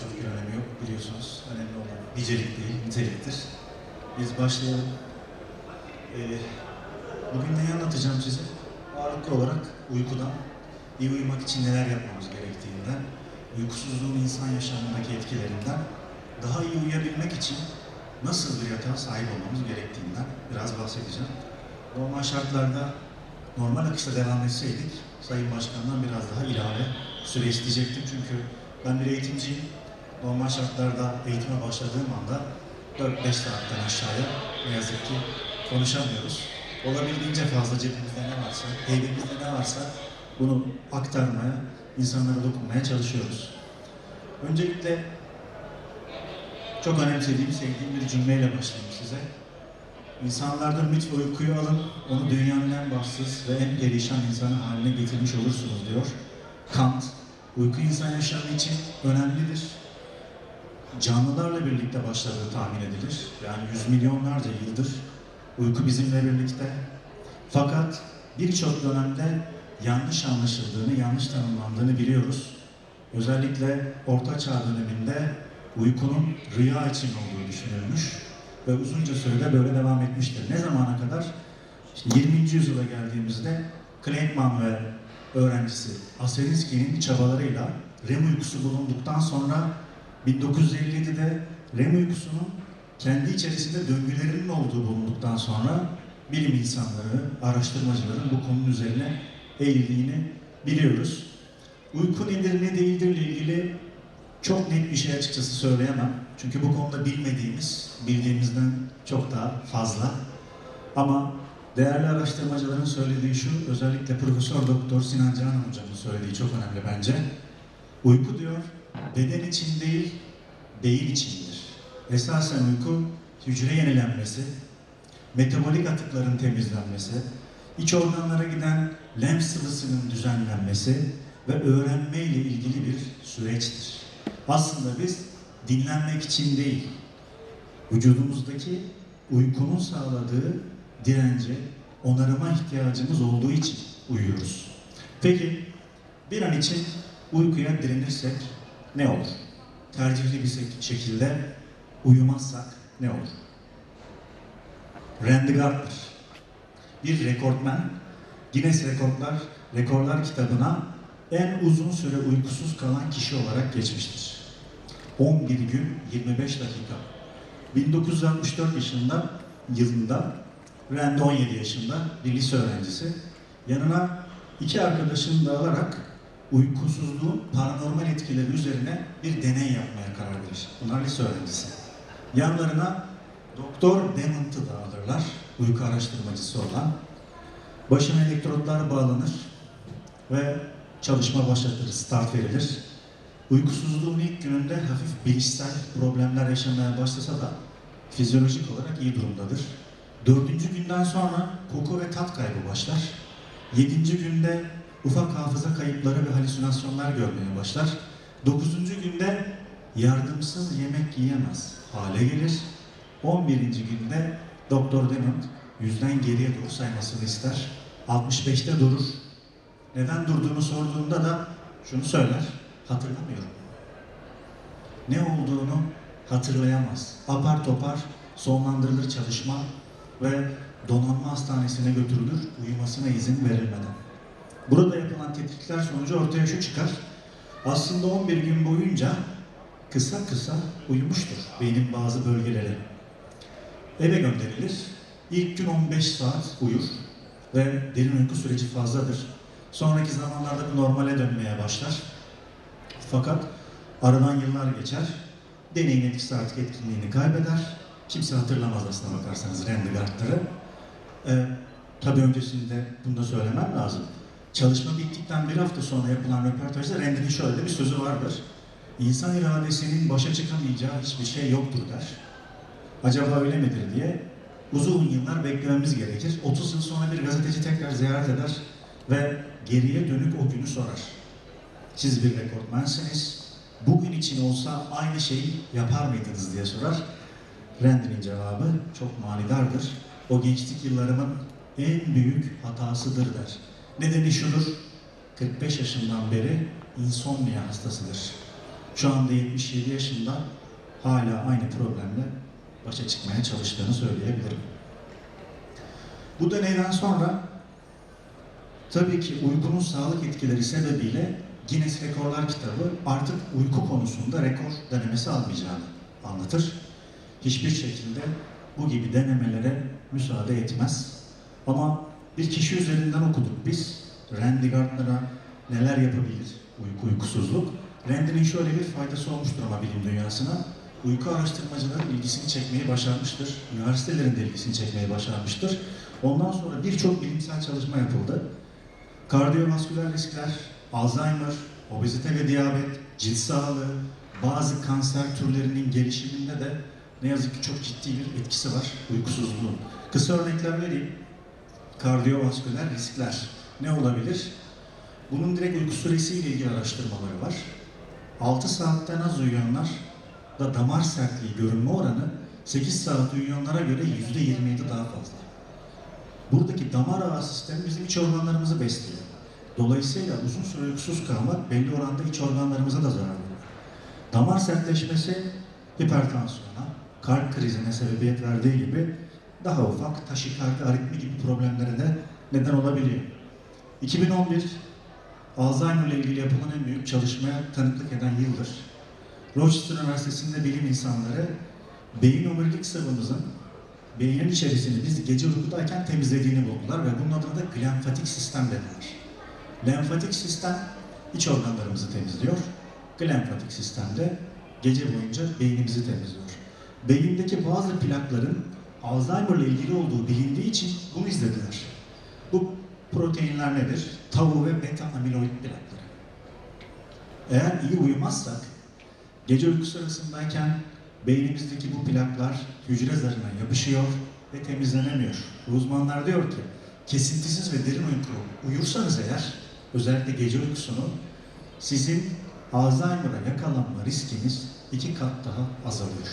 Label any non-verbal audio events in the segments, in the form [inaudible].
çok bir önemi yok biliyorsunuz. Önemli olan nicelik değil, niteliktir. Biz başlayalım. Ee, bugün neyi anlatacağım size? Ağırlıklı olarak uykudan, iyi uyumak için neler yapmamız gerektiğinden, uykusuzluğun insan yaşamındaki etkilerinden, daha iyi uyuyabilmek için nasıl bir yatağa sahip olmamız gerektiğinden biraz bahsedeceğim. Normal şartlarda normal akışta devam etseydik Sayın Başkan'dan biraz daha ilave süre isteyecektim çünkü ben bir eğitimciyim. Normal şartlarda eğitime başladığım anda 4-5 saatten aşağıya ne yazık ki konuşamıyoruz. Olabildiğince fazla cebimizde ne varsa, evimizde ne varsa bunu aktarmaya, insanlara dokunmaya çalışıyoruz. Öncelikle çok önemsediğim, sevdiğim bir cümleyle başlayayım size. İnsanlardan ve uykuyu alın, onu dünyanın en bahtsız ve en perişan insanı haline getirmiş olursunuz diyor. Kant, uyku insan yaşamı için önemlidir. Canlılarla birlikte başladığı tahmin edilir. Yani yüz milyonlarca yıldır uyku bizimle birlikte. Fakat birçok dönemde yanlış anlaşıldığını, yanlış tanımlandığını biliyoruz. Özellikle Orta Çağ döneminde uykunun rüya için olduğu düşünülmüş ve uzunca sürede böyle devam etmiştir. Ne zamana kadar? İşte 20. yüzyıla geldiğimizde Kleinman ve öğrencisi Aserinski'nin çabalarıyla REM uykusu bulunduktan sonra 1957'de REM uykusunun kendi içerisinde döngülerinin olduğu bulunduktan sonra bilim insanları, araştırmacıların bu konunun üzerine eğildiğini biliyoruz. Uyku nedir, ne değildir ile ilgili çok net bir şey açıkçası söyleyemem. Çünkü bu konuda bilmediğimiz, bildiğimizden çok daha fazla. Ama değerli araştırmacıların söylediği şu, özellikle Profesör Doktor Sinan Canan hocamın söylediği çok önemli bence. Uyku diyor, beden için değil, beyin içindir. Esasen uyku, hücre yenilenmesi, metabolik atıkların temizlenmesi, iç organlara giden lenf sıvısının düzenlenmesi ve öğrenme ile ilgili bir süreçtir. Aslında biz dinlenmek için değil, vücudumuzdaki uykunun sağladığı dirence, onarıma ihtiyacımız olduğu için uyuyoruz. Peki bir an için uykuya direnirsek ne olur? Tercihli bir şekilde uyumazsak ne olur? Randy Gardner, bir rekortmen, Guinness Rekorlar, Rekorlar kitabına en uzun süre uykusuz kalan kişi olarak geçmiştir. 11 gün 25 dakika. 1964 yaşında yılında Randy 17 yaşında bir lise öğrencisi. Yanına iki arkadaşını da alarak uykusuzluğun paranormal etkileri üzerine bir deney yapmaya karar verir. Bunlar lise öğrencisi. Yanlarına Doktor Demont'ı da alırlar. Uyku araştırmacısı olan. Başına elektrotlar bağlanır ve çalışma başlatılır, start verilir. Uykusuzluğun ilk gününde hafif bilişsel problemler yaşamaya başlasa da fizyolojik olarak iyi durumdadır. Dördüncü günden sonra koku ve tat kaybı başlar. Yedinci günde ufak hafıza kayıpları ve halüsinasyonlar görmeye başlar. Dokuzuncu günde yardımsız yemek yiyemez hale gelir. On birinci günde Doktor Demont yüzden geriye doğru saymasını ister. 65'te durur. Neden durduğunu sorduğunda da şunu söyler, hatırlamıyorum. Ne olduğunu hatırlayamaz. Apar topar sonlandırılır çalışma ve donanma hastanesine götürülür uyumasına izin verilmeden. Burada yapılan tetkikler sonucu ortaya şu çıkar. Aslında 11 gün boyunca kısa kısa uyumuştur beynin bazı bölgeleri. Eve gönderilir. İlk gün 15 saat uyur ve derin uyku süreci fazladır. Sonraki zamanlarda bu normale dönmeye başlar. Fakat aradan yıllar geçer. Deneyin etkisi artık etkinliğini kaybeder. Kimse hatırlamaz aslına bakarsanız Rendegart'ları. Ee, tabii öncesinde bunu da söylemem lazım. Çalışma bittikten bir hafta sonra yapılan röportajda Randy'nin şöyle bir sözü vardır. İnsan iradesinin başa çıkamayacağı hiçbir şey yoktur der. Acaba öyle midir diye uzun yıllar beklememiz gerekir. 30 yıl sonra bir gazeteci tekrar ziyaret eder ve geriye dönük o günü sorar. Siz bir rekortmensiniz. Bugün için olsa aynı şeyi yapar mıydınız diye sorar. Randy'nin cevabı çok manidardır. O gençlik yıllarımın en büyük hatasıdır der. Nedeni şudur. 45 yaşından beri insomnia hastasıdır. Şu anda 77 yaşında hala aynı problemle başa çıkmaya çalıştığını söyleyebilirim. Bu deneyden sonra tabii ki uykunun sağlık etkileri sebebiyle Guinness Rekorlar kitabı artık uyku konusunda rekor denemesi almayacağını anlatır. Hiçbir şekilde bu gibi denemelere müsaade etmez. Ama bir kişi üzerinden okuduk biz. Randy Gardner'a neler yapabilir uyku uykusuzluk. Randy'nin şöyle bir faydası olmuştur ama bilim dünyasına. Uyku araştırmacıların ilgisini çekmeyi başarmıştır. Üniversitelerin de ilgisini çekmeyi başarmıştır. Ondan sonra birçok bilimsel çalışma yapıldı. Kardiyovasküler riskler, Alzheimer, obezite ve diyabet, cilt sağlığı, bazı kanser türlerinin gelişiminde de ne yazık ki çok ciddi bir etkisi var uykusuzluğun. Kısa örnekler vereyim. Kardiyovasküler riskler ne olabilir? Bunun direkt uyku süresiyle ilgili araştırmaları var. 6 saatten az uyuyanlar da damar sertliği görünme oranı 8 saat uyuyanlara göre %27 daha fazla. Buradaki damar ağı sistemi bizim iç organlarımızı besliyor. Dolayısıyla uzun süre uykusuz kalmak belli oranda iç organlarımıza da zarar veriyor. Damar sertleşmesi hipertansiyona, kalp krizine sebebiyet verdiği gibi daha ufak taşikardi, aritmi gibi problemlere de neden olabiliyor. 2011 Alzheimer ile ilgili yapılan en büyük çalışmaya tanıklık eden yıldır. Rochester Üniversitesi'nde bilim insanları beyin omurilik sıvımızın beynin içerisini biz gece uykudayken temizlediğini buldular ve bunun adına da glenfatik sistem dediler. Lenfatik sistem iç organlarımızı temizliyor. Glenfatik sistem de gece boyunca beynimizi temizliyor. Beyindeki bazı plakların Alzheimer ile ilgili olduğu bilindiği için bunu izlediler. Bu proteinler nedir? Tau ve beta amiloid plakları. Eğer iyi uyumazsak, gece uyku sırasındayken beynimizdeki bu plaklar hücre zarına yapışıyor ve temizlenemiyor. Uzmanlar diyor ki, kesintisiz ve derin uyku uyursanız eğer, özellikle gece uykusunu, sizin Alzheimer'a yakalanma riskiniz iki kat daha azalıyor.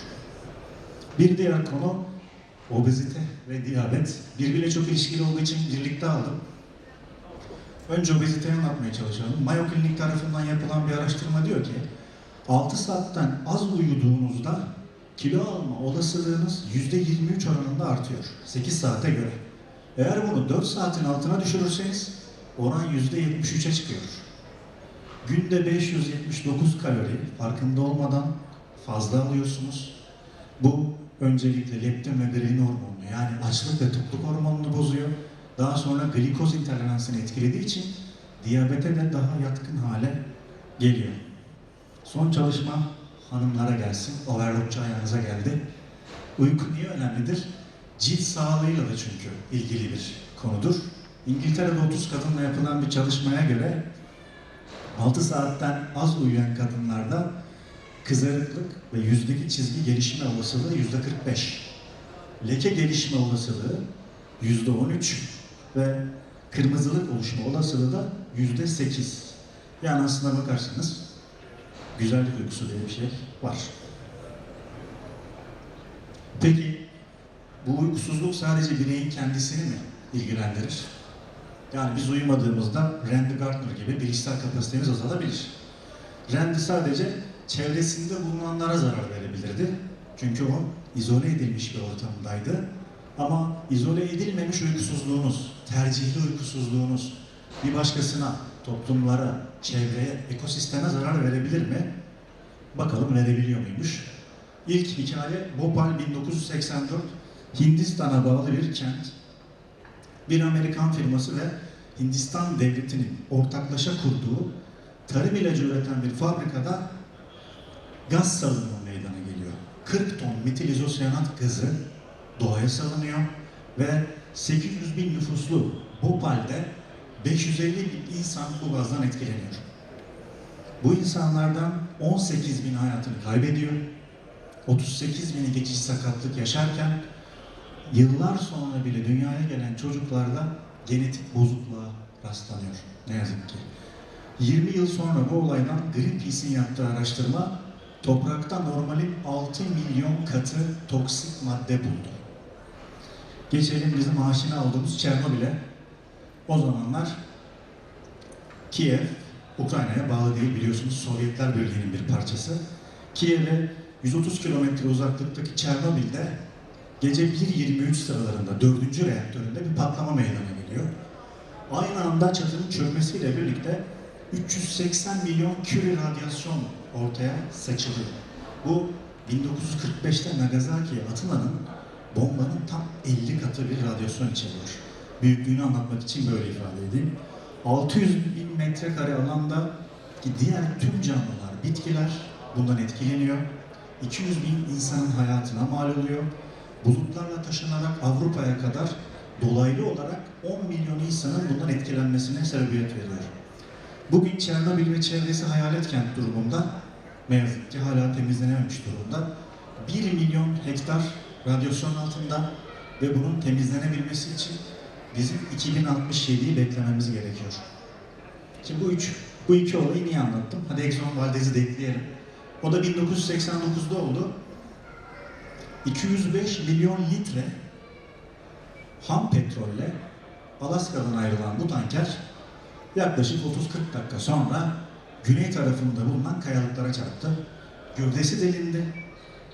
Bir diğer konu obezite ve diyabet. Birbiriyle çok ilişkili olduğu için birlikte aldım. Önce obeziteyi anlatmaya çalışalım. Mayo Klinik tarafından yapılan bir araştırma diyor ki 6 saatten az uyuduğunuzda kilo alma olasılığınız %23 oranında artıyor 8 saate göre. Eğer bunu 4 saatin altına düşürürseniz oran %73'e çıkıyor. Günde 579 kalori farkında olmadan fazla alıyorsunuz. Bu öncelikle leptin ve grelin hormonunu yani açlık ve tokluk hormonunu bozuyor. Daha sonra glikoz intoleransını etkilediği için diyabete de daha yatkın hale geliyor. Son çalışma hanımlara gelsin. Overlockçu ayağınıza geldi. Uyku niye önemlidir? Cilt sağlığıyla da çünkü ilgili bir konudur. İngiltere'de 30 kadınla yapılan bir çalışmaya göre 6 saatten az uyuyan kadınlarda kızarıklık ve yüzdeki çizgi gelişme olasılığı yüzde 45. Leke gelişme olasılığı yüzde 13 ve kırmızılık oluşma olasılığı da yüzde 8. Yani aslına bakarsanız güzellik uykusu diye bir şey var. Peki bu uykusuzluk sadece bireyin kendisini mi ilgilendirir? Yani biz uyumadığımızda Randy Gardner gibi bilişsel kapasitemiz azalabilir. Randy sadece çevresinde bulunanlara zarar verebilirdi. Çünkü o izole edilmiş bir ortamdaydı. Ama izole edilmemiş uykusuzluğunuz, tercihli uykusuzluğunuz bir başkasına, toplumlara, çevreye, ekosisteme zarar verebilir mi? Bakalım verebiliyor muymuş? İlk hikaye Bhopal 1984 Hindistan'a bağlı bir kent. Bir Amerikan firması ve Hindistan devletinin ortaklaşa kurduğu tarım ilacı üreten bir fabrikada gaz salınımı meydana geliyor. 40 ton metil izosyanat gazı doğaya salınıyor ve 800 bin nüfuslu Bhopal'de 550 bin insan bu gazdan etkileniyor. Bu insanlardan 18 bin hayatını kaybediyor. 38 bini geçici sakatlık yaşarken yıllar sonra bile dünyaya gelen çocuklarda genetik bozukluğa rastlanıyor. Ne yazık ki. 20 yıl sonra bu olaydan Greenpeace'in yaptığı araştırma toprakta normalin 6 milyon katı toksik madde buldu. Geçelim bizim aşina olduğumuz Çernobil'e. O zamanlar Kiev Ukrayna'ya bağlı değil biliyorsunuz Sovyetler Birliği'nin bir parçası. Kiev'e 130 kilometre uzaklıktaki Çernobil'de gece 1.23 sıralarında 4. reaktöründe bir patlama meydana geliyor. Aynı anda çatının çökmesiyle birlikte 380 milyon küre radyasyon ortaya saçılıyor. Bu 1945'te Nagasaki'ye atılanın bombanın tam 50 katı bir radyasyon içeriyor. Büyüklüğünü anlatmak için böyle ifade edeyim. 600 bin metrekare alanda ki diğer tüm canlılar, bitkiler bundan etkileniyor. 200 bin insanın hayatına mal oluyor. Bulutlarla taşınarak Avrupa'ya kadar dolaylı olarak 10 milyon insanın bundan etkilenmesine sebebiyet veriyor. Bugün Çernobil ve çevresi hayalet kent durumunda ne yazık ki hala temizlenememiş durumda. 1 milyon hektar radyasyon altında ve bunun temizlenebilmesi için bizim 2067'yi beklememiz gerekiyor. Şimdi bu üç, bu iki olayı niye anlattım? Hadi Exxon Valdez'i de ekleyelim. O da 1989'da oldu. 205 milyon litre ham petrolle Alaska'dan ayrılan bu tanker yaklaşık 30-40 dakika sonra güney tarafında bulunan kayalıklara çarptı. Gövdesi delindi.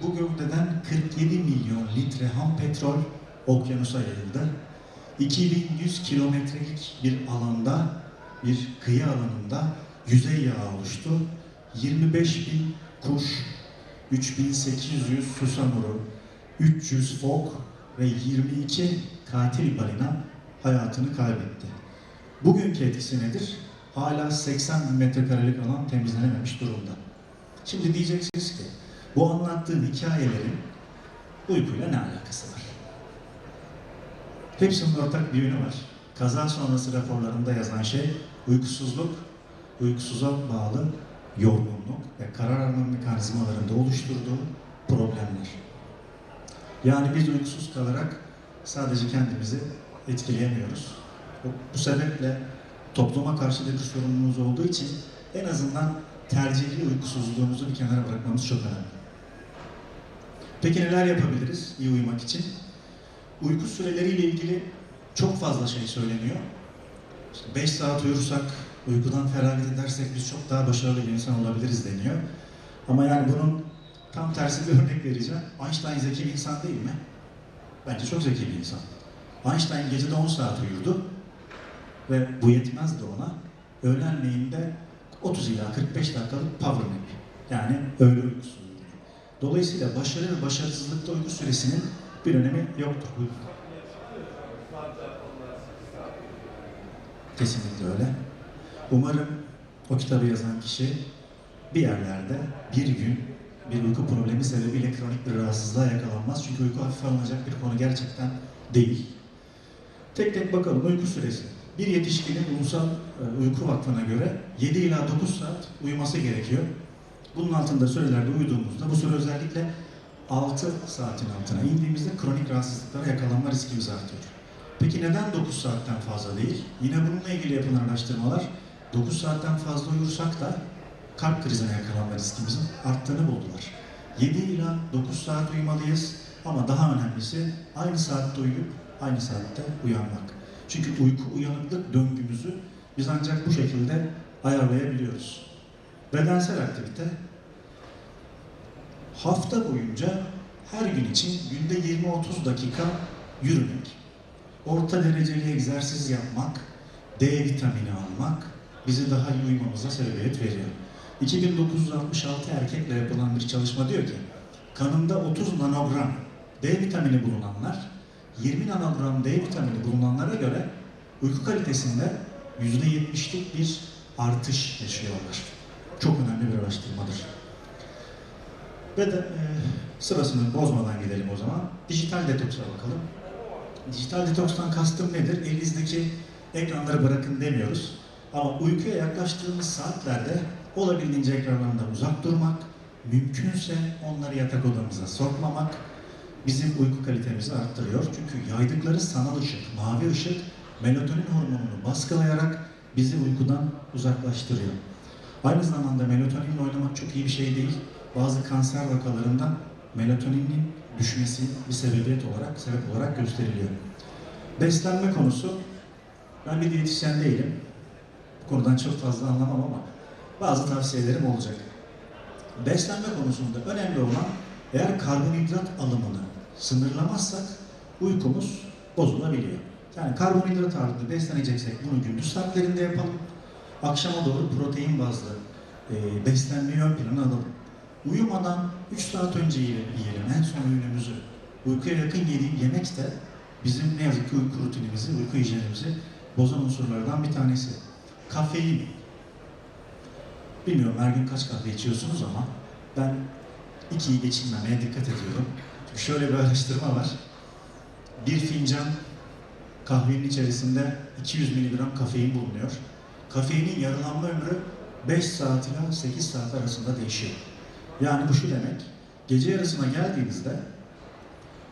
Bu gövdeden 47 milyon litre ham petrol okyanusa yayıldı. 2100 kilometrelik bir alanda, bir kıyı alanında yüzey yağı oluştu. 25 bin kuş, 3800 susamuru, 300 fok ve 22 katil balina hayatını kaybetti. Bugünkü etkisi nedir? Hala 80 bin metrekarelik alan temizlenememiş durumda. Şimdi diyeceksiniz ki bu anlattığım hikayelerin uykuyla ne alakası var? Hepsinin ortak bir yönü var. Kaza sonrası raporlarında yazan şey uykusuzluk, uykusuza bağlı yorgunluk ve karar alma mekanizmalarında oluşturduğu problemler. Yani biz uykusuz kalarak sadece kendimizi etkileyemiyoruz. Bu, sebeple topluma karşı da bir sorumluluğumuz olduğu için en azından tercihli uykusuzluğumuzu bir kenara bırakmamız çok önemli. Peki neler yapabiliriz iyi uyumak için? Uyku süreleriyle ilgili çok fazla şey söyleniyor. 5 saat uyursak, uykudan feragat edersek biz çok daha başarılı bir insan olabiliriz deniyor. Ama yani bunun tam tersi bir [laughs] örnek vereceğim. Einstein zeki bir insan değil mi? Bence çok zeki bir insan. Einstein gecede 10 saat uyurdu ve bu yetmezdi ona. Öğlenleyin 30 ila 45 dakikalık power nap. Yani öğle uykusu. Dolayısıyla başarı ve başarısızlıkta uyku süresinin bir önemi yoktur. Kesinlikle öyle. Umarım o kitabı yazan kişi bir yerlerde bir gün bir uyku problemi sebebiyle kronik bir rahatsızlığa yakalanmaz. Çünkü uyku hafife alınacak bir konu gerçekten değil. Tek tek bakalım uyku süresi. Bir yetişkinin Ulusal e, Uyku Vakfı'na göre 7 ila 9 saat uyuması gerekiyor. Bunun altında sürelerde uyuduğumuzda bu süre özellikle 6 saatin altına indiğimizde kronik rahatsızlıklara yakalanma riskimiz artıyor. Peki neden 9 saatten fazla değil? Yine bununla ilgili yapılan araştırmalar 9 saatten fazla uyursak da kalp krizine yakalanma riskimizin arttığını buldular. 7 ila 9 saat uyumalıyız ama daha önemlisi aynı saatte uyuyup aynı saatte uyanmak. Çünkü uyku uyanıklık döngümüzü biz ancak bu şekilde ayarlayabiliyoruz. Bedensel aktivite hafta boyunca her gün için günde 20-30 dakika yürümek, orta dereceli egzersiz yapmak, D vitamini almak bizi daha iyi uyumamıza sebebiyet veriyor. 2966 erkekle yapılan bir çalışma diyor ki, kanında 30 nanogram D vitamini bulunanlar, 20 nanogram D vitamini bulunanlara göre uyku kalitesinde %70'lik bir artış yaşıyorlar. Çok önemli bir araştırmadır. Ve de e, sırasını bozmadan gidelim o zaman. Dijital detoksa bakalım. Dijital detokstan kastım nedir? Elinizdeki ekranları bırakın demiyoruz. Ama uykuya yaklaştığımız saatlerde olabildiğince ekranlardan uzak durmak, mümkünse onları yatak odamıza sokmamak bizim uyku kalitemizi arttırıyor. Çünkü yaydıkları sanal ışık, mavi ışık melatonin hormonunu baskılayarak bizi uykudan uzaklaştırıyor. Aynı zamanda melatoninle oynamak çok iyi bir şey değil. Bazı kanser vakalarında melatoninin düşmesi bir sebebiyet olarak, sebep olarak gösteriliyor. Beslenme konusu, ben bir diyetisyen değilim. Bu konudan çok fazla anlamam ama bazı tavsiyelerim olacak. Beslenme konusunda önemli olan eğer karbonhidrat alımını sınırlamazsak uykumuz bozulabiliyor. Yani karbonhidrat ağırlıklı besleneceksek bunu gündüz saatlerinde yapalım. Akşama doğru protein bazlı e, beslenmeyi ön plana alalım. Uyumadan 3 saat önce yiyelim, en son öğünümüzü. Uykuya yakın yediğim yemek de bizim ne yazık ki uyku rutinimizi, uyku hijyenimizi bozan unsurlardan bir tanesi. Kafein. Bilmiyorum her gün kaç kahve içiyorsunuz ama ben ikiyi geçirmemeye dikkat ediyorum. Şöyle bir araştırma var. Bir fincan kahvenin içerisinde 200 mg kafein bulunuyor. Kafeinin yarılanma ömrü 5 saat ile 8 saat arasında değişiyor. Yani bu şu demek, gece yarısına geldiğinizde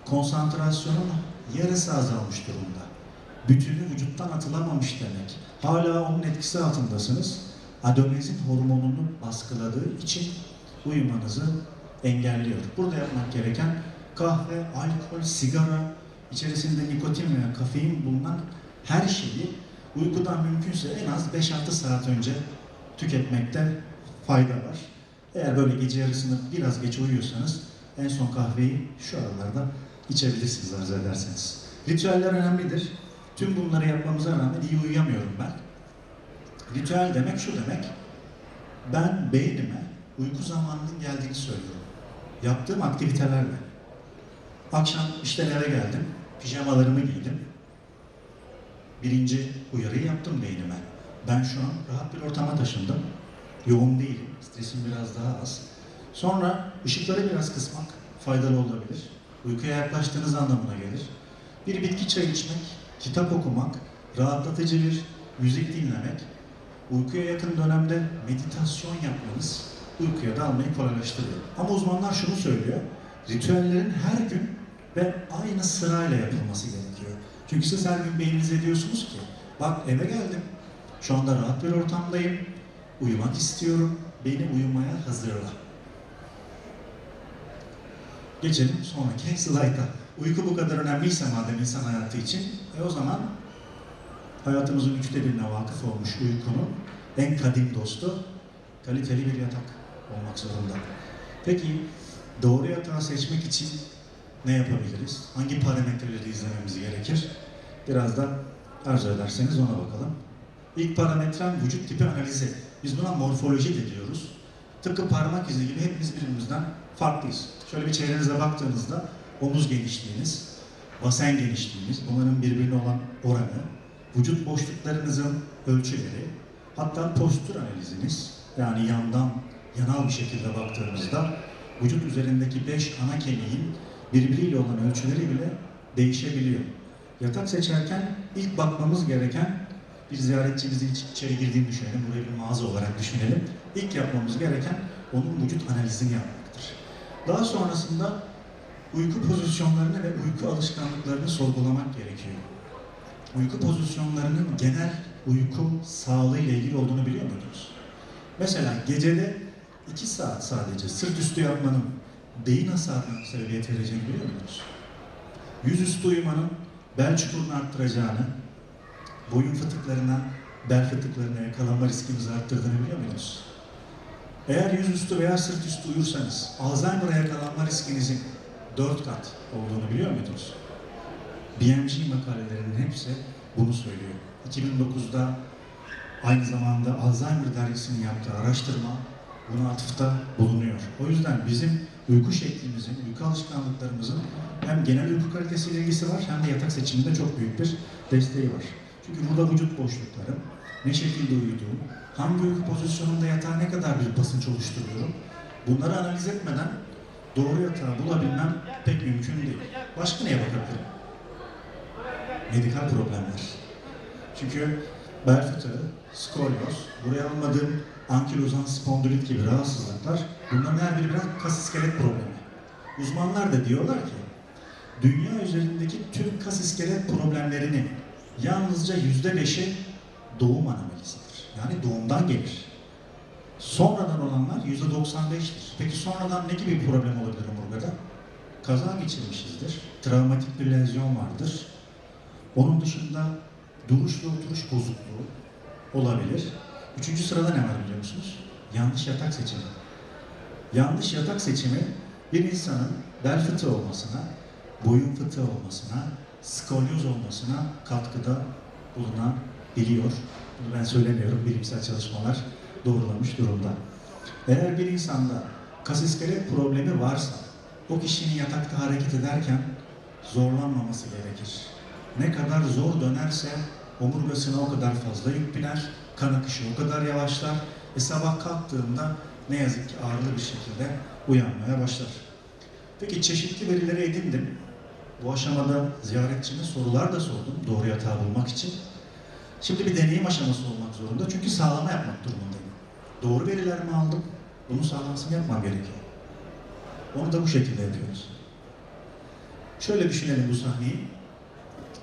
konsantrasyonun yarısı azalmış durumda. Bütünü vücuttan atılamamış demek. Hala onun etkisi altındasınız. Adenozin hormonunu baskıladığı için uyumanızı engelliyor. Burada yapmak gereken kahve, alkol, sigara, içerisinde nikotin veya kafein bulunan her şeyi uykudan mümkünse en az 5-6 saat önce tüketmekte fayda var. Eğer böyle gece yarısını biraz geç uyuyorsanız en son kahveyi şu aralarda içebilirsiniz arzu ederseniz. Ritüeller önemlidir. Tüm bunları yapmamıza rağmen iyi uyuyamıyorum ben. Ritüel demek şu demek. Ben beynime uyku zamanının geldiğini söylüyorum. Yaptığım aktivitelerle. Akşam işten eve geldim. Pijamalarımı giydim. Birinci uyarıyı yaptım beynime. Ben şu an rahat bir ortama taşındım. Yoğun değilim. Stresim biraz daha az. Sonra ışıkları biraz kısmak faydalı olabilir. Uykuya yaklaştığınız anlamına gelir. Bir bitki çayı içmek, kitap okumak, rahatlatıcı bir müzik dinlemek, uykuya yakın dönemde meditasyon yapmanız uykuya dalmayı kolaylaştırıyor. Ama uzmanlar şunu söylüyor, ritüellerin her gün ve aynı sırayla yapılması gerekiyor. Çünkü siz her gün beyninize diyorsunuz ki, bak eve geldim, şu anda rahat bir ortamdayım, uyumak istiyorum, beni uyumaya hazırla. Geçelim sonraki slayta. Uyku bu kadar önemliyse madem insan hayatı için, e o zaman hayatımızın üçte birine vakıf olmuş uykunun en kadim dostu kaliteli bir yatak olmak zorunda. Peki doğru yatağı seçmek için ne yapabiliriz? Hangi parametreleri izlememiz gerekir? Biraz da arzu ederseniz ona bakalım. İlk parametrem vücut tipi analizi. Biz buna morfoloji de diyoruz. Tıpkı parmak izi gibi hepimiz birbirimizden farklıyız. Şöyle bir çevrenize baktığınızda omuz genişliğiniz, basen genişliğiniz, bunların birbirine olan oranı, vücut boşluklarınızın ölçüleri, hatta postür analiziniz, yani yandan, yanal bir şekilde baktığımızda vücut üzerindeki beş ana kemiğin birbiriyle olan ölçüleri bile değişebiliyor. Yatak seçerken ilk bakmamız gereken bir ziyaretçimizin iç- içeri girdiğini düşünelim, burayı bir mağaza olarak düşünelim. İlk yapmamız gereken onun vücut analizini yapmaktır. Daha sonrasında uyku pozisyonlarını ve uyku alışkanlıklarını sorgulamak gerekiyor. Uyku pozisyonlarının genel uyku sağlığı ile ilgili olduğunu biliyor muydunuz? Mesela gecede 2 saat sadece sırt üstü yapmanın beyin hasarına sebebiyet vereceğini biliyor muydunuz? Yüzüstü uyumanın bel çukurunu arttıracağını, boyun fıtıklarından bel fıtıklarına yakalanma riskimizi arttırdığını biliyor muydunuz? Eğer yüzüstü veya sırt üstü uyursanız Alzheimer'a yakalanma riskinizin 4 kat olduğunu biliyor muydunuz? BMG makalelerinin hepsi bunu söylüyor. 2009'da aynı zamanda Alzheimer dergisinin yaptığı araştırma buna atıfta bulunuyor. O yüzden bizim uyku şeklimizin, uyku alışkanlıklarımızın hem genel uyku kalitesiyle ilgisi var hem de yatak seçiminde çok büyük bir desteği var. Çünkü burada vücut boşluklarım, ne şekilde uyuduğum, hangi uyku pozisyonunda yatağa ne kadar bir basınç oluşturuyorum, bunları analiz etmeden doğru yatağı bulabilmem pek mümkün değil. Başka neye bakabilirim? Medikal problemler. Çünkü bel fıtığı, skolyoz, buraya almadığım ankilozan spondilit gibi rahatsızlıklar, bunların her biri biraz kas iskelet problemi. Uzmanlar da diyorlar ki, dünya üzerindeki tüm kas iskelet problemlerinin yalnızca yüzde beşi doğum anomalisidir. Yani doğumdan gelir. Sonradan olanlar yüzde 95'tir. Peki sonradan ne gibi bir problem olabilir omurgada? Kaza geçirmişizdir. Travmatik bir lezyon vardır. Onun dışında duruş ve oturuş bozukluğu olabilir. Üçüncü sırada ne var biliyor musunuz? yanlış yatak seçimi. Yanlış yatak seçimi bir insanın bel fıtığı olmasına, boyun fıtığı olmasına, skolyoz olmasına katkıda bulunabiliyor. Bunu ben söylemiyorum, bilimsel çalışmalar doğrulamış durumda. Eğer bir insanda kas iskelet problemi varsa, o kişinin yatakta hareket ederken zorlanmaması gerekir. Ne kadar zor dönerse omurgasına o kadar fazla yük biner, kan akışı o kadar yavaşlar ve sabah kalktığında ne yazık ki ağırlı bir şekilde uyanmaya başlar. Peki çeşitli verileri edindim. Bu aşamada ziyaretçime sorular da sordum doğru yatağı bulmak için. Şimdi bir deneyim aşaması olmak zorunda çünkü sağlama yapmak durumundayım. Doğru veriler mi aldım? Bunun sağlamasını yapmam gerekiyor. Onu da bu şekilde yapıyoruz. Şöyle düşünelim bu sahneyi.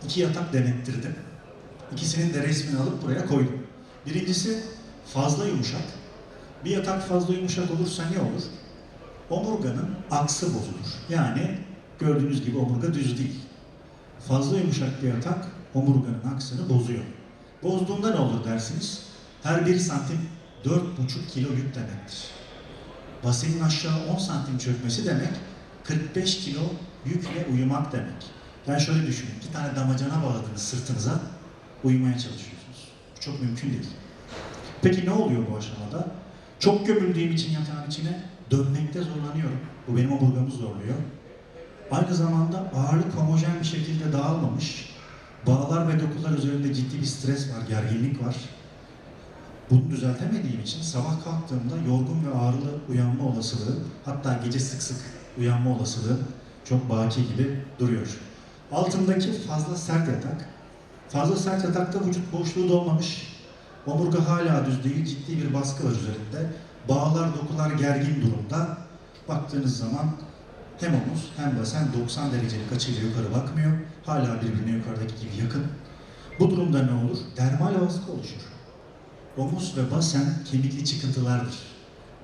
İki yatak denettirdim. İkisinin de resmini alıp buraya koydum. Birincisi fazla yumuşak. Bir yatak fazla yumuşak olursa ne olur? Omurganın aksı bozulur. Yani gördüğünüz gibi omurga düz değil. Fazla yumuşak bir yatak omurganın aksını bozuyor. Bozduğunda ne olur dersiniz? Her bir santim 4,5 kilo yük demektir. Basenin aşağı 10 santim çökmesi demek 45 kilo yükle uyumak demek. Yani şöyle düşünün, iki tane damacana bağladınız sırtınıza, uyumaya çalışıyorsunuz. Çok mümkün değil. Peki ne oluyor bu aşamada? Çok gömüldüğüm için yatağın içine dönmekte zorlanıyorum. Bu benim omurgamı zorluyor. Aynı zamanda ağırlık homojen bir şekilde dağılmamış. Bağlar ve dokular üzerinde ciddi bir stres var, gerginlik var. Bunu düzeltemediğim için sabah kalktığımda yorgun ve ağrılı uyanma olasılığı, hatta gece sık sık uyanma olasılığı çok baki gibi duruyor. Altındaki fazla sert yatak. Fazla sert yatakta vücut boşluğu dolmamış. Omurga hala düz değil, ciddi bir baskı var üzerinde. Bağlar, dokular gergin durumda. Baktığınız zaman hem omuz hem basen 90 derecelik açıyla yukarı bakmıyor. Hala birbirine yukarıdaki gibi yakın. Bu durumda ne olur? Dermal baskı oluşur. Omuz ve basen kemikli çıkıntılardır.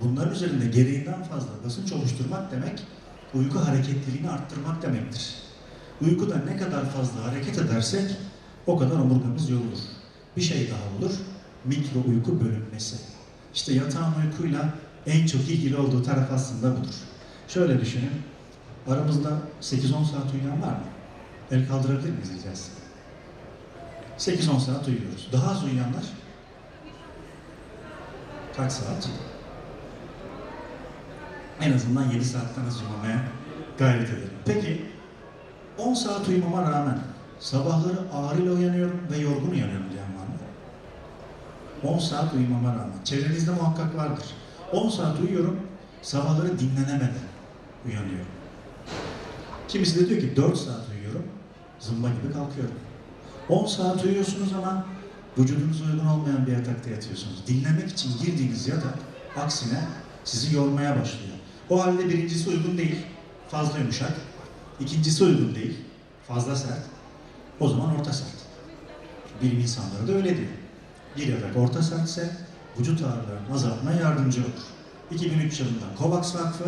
Bunların üzerinde gereğinden fazla basınç oluşturmak demek, uyku hareketliliğini arttırmak demektir. Uykuda ne kadar fazla hareket edersek o kadar omurgamız yorulur. Bir şey daha olur, mikro uyku bölünmesi. İşte yatağın uykuyla en çok ilgili olduğu taraf aslında budur. Şöyle düşünün, aramızda 8-10 saat uyuyan var mı? El kaldırabilir miyiz diyeceğiz. 8-10 saat uyuyoruz. Daha az uyuyanlar kaç saat? En azından 7 saatten az uyumamaya gayret edelim. Peki 10 saat uyumama rağmen sabahları ağrıyla uyanıyorum ve yorgun uyanıyorum diyen var mı? 10 saat uyumama rağmen. Çevrenizde muhakkak vardır. 10 saat uyuyorum, sabahları dinlenemeden uyanıyorum. Kimisi de diyor ki 4 saat uyuyorum, zımba gibi kalkıyorum. 10 saat uyuyorsunuz ama vücudunuza uygun olmayan bir yatakta yatıyorsunuz. Dinlemek için girdiğiniz yatak aksine sizi yormaya başlıyor. O halde birincisi uygun değil, fazla yumuşak. İkincisi uygun değil, fazla sert. O zaman orta sert. Bilim insanları da öyle diyor. Bir yatak orta sertse vücut ağrılarını azaltmaya yardımcı olur. 2003 yılında COVAX Vakfı,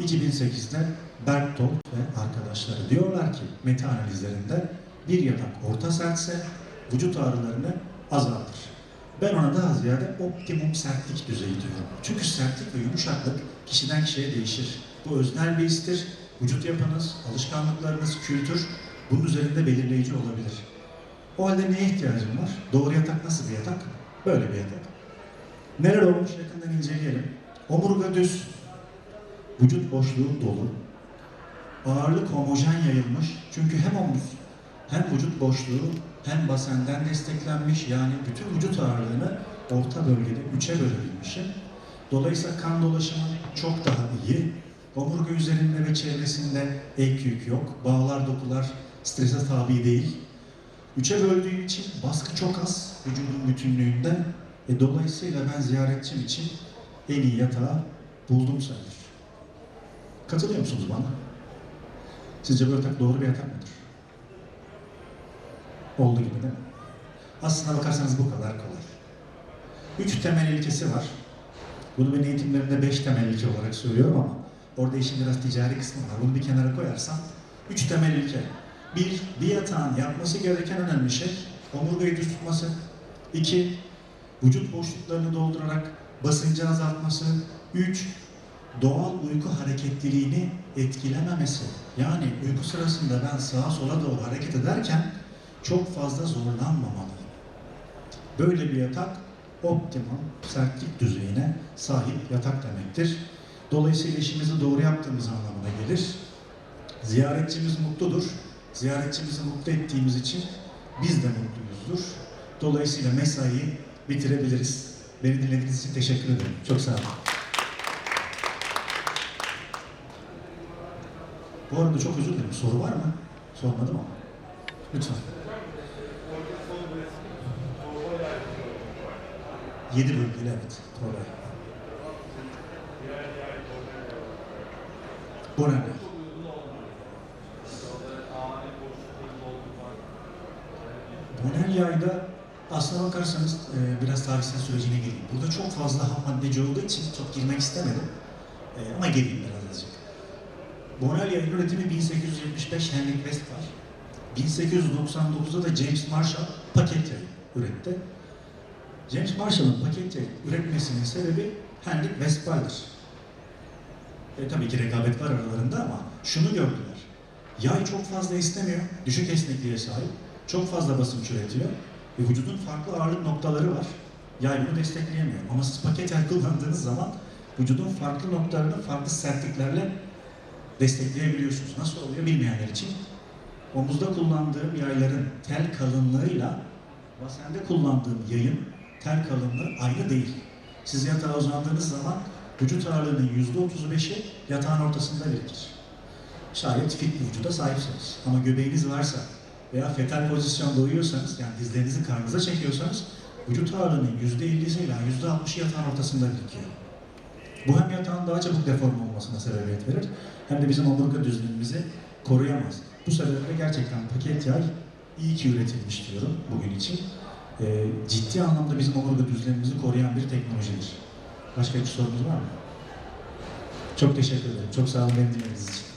2008'de Bertolt ve arkadaşları diyorlar ki meta analizlerinde bir yatak orta sertse vücut ağrılarını azaltır. Ben ona daha ziyade optimum sertlik düzeyi diyorum. Çünkü sertlik ve yumuşaklık kişiden kişiye değişir. Bu öznel bir histir. Vücut yapınız, alışkanlıklarınız, kültür bunun üzerinde belirleyici olabilir. O halde neye ihtiyacım var? Doğru yatak nasıl bir yatak? Böyle bir yatak. Neler olmuş yakından inceleyelim. Omurga düz, vücut boşluğu dolu, ağırlık homojen yayılmış. Çünkü hem omuz hem vücut boşluğu hem basenden desteklenmiş. Yani bütün vücut ağırlığını orta bölgede üçe bölebilmişim. Dolayısıyla kan dolaşımı çok daha iyi. Omurga üzerinde ve çevresinde ek yük yok. Bağlar, dokular strese tabi değil. Üçe böldüğüm için baskı çok az vücudun bütünlüğünde. E, dolayısıyla ben ziyaretçim için en iyi yatağı buldum sayılır. Katılıyor musunuz bana? Sizce bu yatak doğru bir yatak mıdır? Olduğu gibi değil mi? Aslına bakarsanız bu kadar kolay. Üç temel ilkesi var. Bunu ben eğitimlerimde beş temel ilke olarak söylüyorum ama orada işin biraz ticari kısmı var. Bunu bir kenara koyarsam üç temel ilke. Bir, bir yatağın yapması gereken önemli şey omurgayı düz tutması. İki, vücut boşluklarını doldurarak basıncı azaltması. Üç, doğal uyku hareketliliğini etkilememesi. Yani uyku sırasında ben sağa sola doğru hareket ederken çok fazla zorlanmamalıyım. Böyle bir yatak optimum sertlik düzeyine sahip yatak demektir. Dolayısıyla işimizi doğru yaptığımız anlamına gelir. Ziyaretçimiz mutludur. Ziyaretçimizi mutlu ettiğimiz için biz de mutluyuzdur. Dolayısıyla mesaiyi bitirebiliriz. Beni dinlediğiniz için teşekkür ederim. Çok sağ olun. Bu arada çok özür dilerim. Soru var mı? Sormadım ama. Lütfen. Yedi bölgeli evet. Kolay. Borneo. Bonelya'yda aslına bakarsanız e, biraz tarihsel sürecine geleyim. Burada çok fazla maddeci olduğu için çok girmek istemedim. E, ama geleyim biraz azıcık. Bonelya'nın üretimi 1875 Henry Westphal. 1899'da da James Marshall paket yayı üretti. James Marshall'ın paket yayı üretmesinin sebebi Henry Westphal'dir. E, tabii ki rekabet var aralarında ama şunu gördüler. Yay çok fazla esnemiyor, düşük esnekliğe sahip, çok fazla basınç üretiyor ve vücudun farklı ağırlık noktaları var. Yay destekleyemiyor. Ama siz paket yay kullandığınız zaman vücudun farklı noktalarını farklı sertliklerle destekleyebiliyorsunuz. Nasıl oluyor bilmeyenler için. Omuzda kullandığım yayların tel kalınlığıyla basende kullandığım yayın tel kalınlığı aynı değil. Siz yatağa uzandığınız zaman vücut ağırlığının yüzde otuz beşi yatağın ortasında birikir. Şayet fit bir vücuda sahipseniz. Ama göbeğiniz varsa veya fetal pozisyonda uyuyorsanız, yani dizlerinizi karnınıza çekiyorsanız, vücut ağırlığının yüzde ellisi ile yüzde altmışı yatağın ortasında birikiyor. Bu hem yatağın daha çabuk deforme olmasına sebebiyet verir, hem de bizim omurga düzlüğümüzü koruyamaz. Bu sebeple gerçekten paket yay iyi ki üretilmiş diyorum bugün için. Ee, ciddi anlamda bizim omurga düzlemimizi koruyan bir teknolojidir. Başka bir sorunuz var mı? Çok teşekkür ederim. Çok sağ olun beni için.